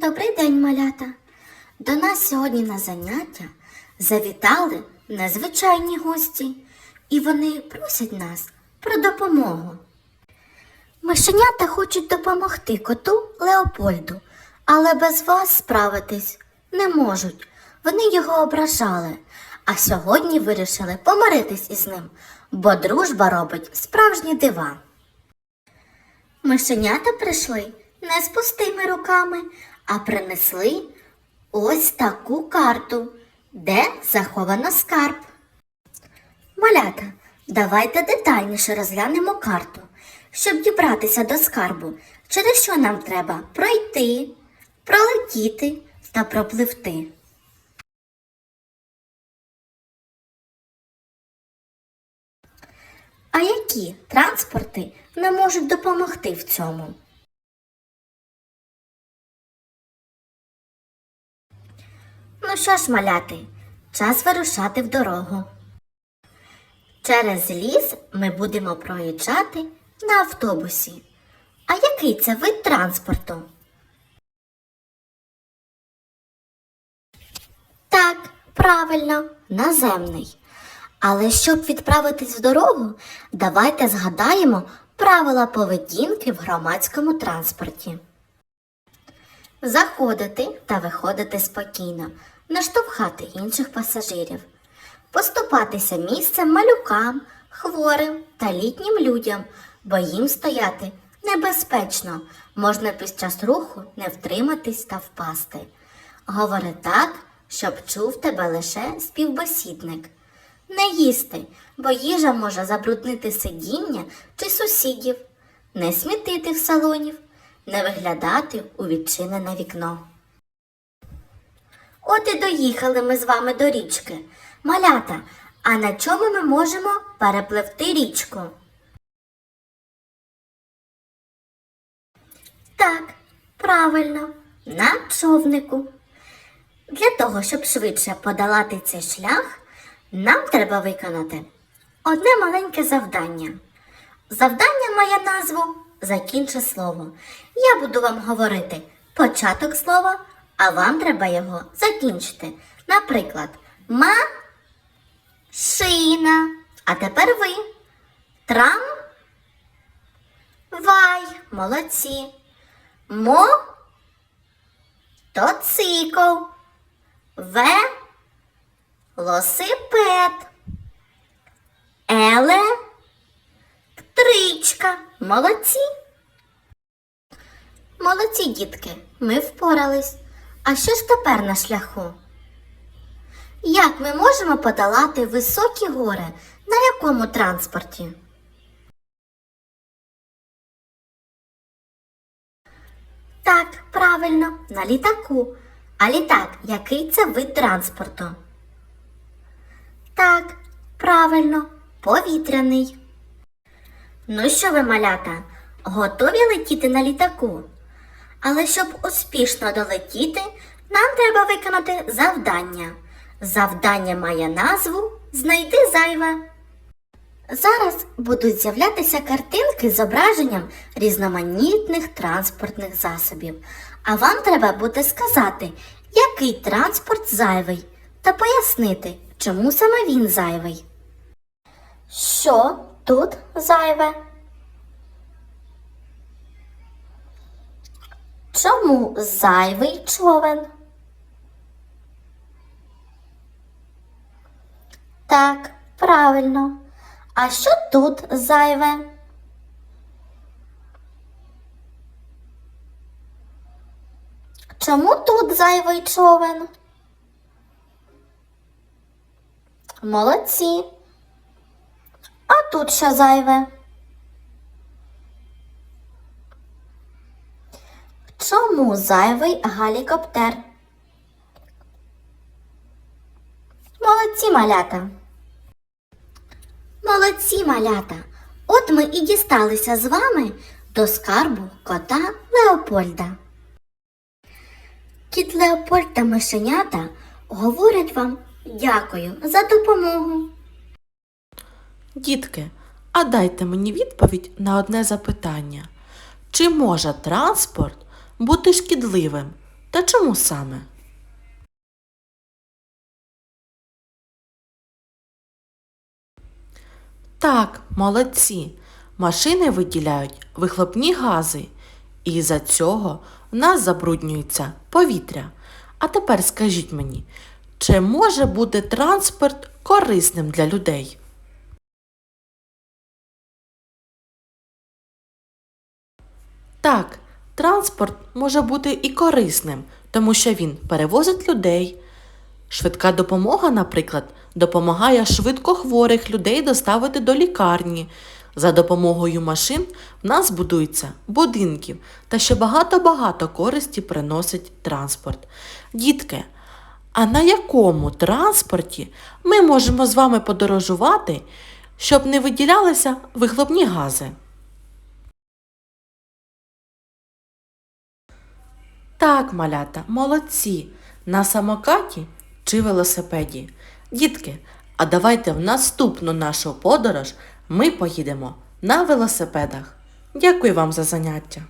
Добрий день, малята. До нас сьогодні на заняття завітали незвичайні гості, і вони просять нас про допомогу. Мишенята хочуть допомогти коту Леопольду, але без вас справитись не можуть. Вони його ображали, а сьогодні вирішили помиритись із ним, бо дружба робить справжні дива. Мишенята прийшли не з пустими руками, а принесли ось таку карту, де заховано скарб. Малята, давайте детальніше розглянемо карту, щоб дібратися до скарбу, через що нам треба пройти, пролетіти та пропливти. А які транспорти не можуть допомогти в цьому? Ну що ж, маляти, час вирушати в дорогу. Через ліс ми будемо проїжджати на автобусі. А який це вид транспорту? Так, правильно, наземний. Але щоб відправитись в дорогу, давайте згадаємо правила поведінки в громадському транспорті. Заходити та виходити спокійно, не штовхати інших пасажирів, поступатися місцем малюкам, хворим та літнім людям, бо їм стояти небезпечно, можна під час руху не втриматись та впасти. Говори так, щоб чув тебе лише співбесідник. Не їсти, бо їжа може забруднити сидіння чи сусідів, не смітити в салонів, не виглядати у відчинене вікно. От і доїхали ми з вами до річки. Малята, а на чому ми можемо перепливти річку? Так, правильно, на човнику. Для того, щоб швидше подолати цей шлях, нам треба виконати одне маленьке завдання. Завдання має назву Закінчи слово. Я буду вам говорити початок слова, а вам треба його закінчити. Наприклад, ма шина. А тепер ви. Трам вай. Молодці. Мо тоцикл. Ве Велосипед. Еле. Тричка. Молодці. Молодці, дітки, ми впорались. А що ж тепер на шляху? Як ми можемо подолати високі гори? На якому транспорті? Так, правильно, на літаку. А літак, який це вид транспорту? Так, правильно, повітряний. Ну що ви, малята, готові летіти на літаку? Але щоб успішно долетіти, нам треба виконати завдання. Завдання має назву Знайди зайве. Зараз будуть з'являтися картинки з зображенням різноманітних транспортних засобів. А вам треба буде сказати, який транспорт зайвий, та пояснити, чому саме він зайвий. Що тут зайве? Чому зайвий човен? Так, правильно. А що тут зайве? Чому тут зайвий човен? Молодці. А тут що зайве? Чому зайвий гелікоптер? Молодці малята. Молодці малята. От ми і дісталися з вами до скарбу кота Леопольда. Кіт Леопольд та мишенята говорять вам дякую за допомогу. Дітки, а дайте мені відповідь на одне запитання. Чи може транспорт бути шкідливим? Та чому саме? Так, молодці. Машини виділяють вихлопні гази, і за цього в нас забруднюється повітря. А тепер скажіть мені, чи може бути транспорт корисним для людей? Так, транспорт може бути і корисним, тому що він перевозить людей. Швидка допомога, наприклад, допомагає швидко хворих людей доставити до лікарні. За допомогою машин в нас будуються будинків та ще багато-багато користі приносить транспорт. Дітки, а на якому транспорті ми можемо з вами подорожувати, щоб не виділялися вихлопні гази? Так, малята, молодці. На самокаті чи велосипеді. Дітки, а давайте в наступну нашу подорож ми поїдемо на велосипедах. Дякую вам за заняття.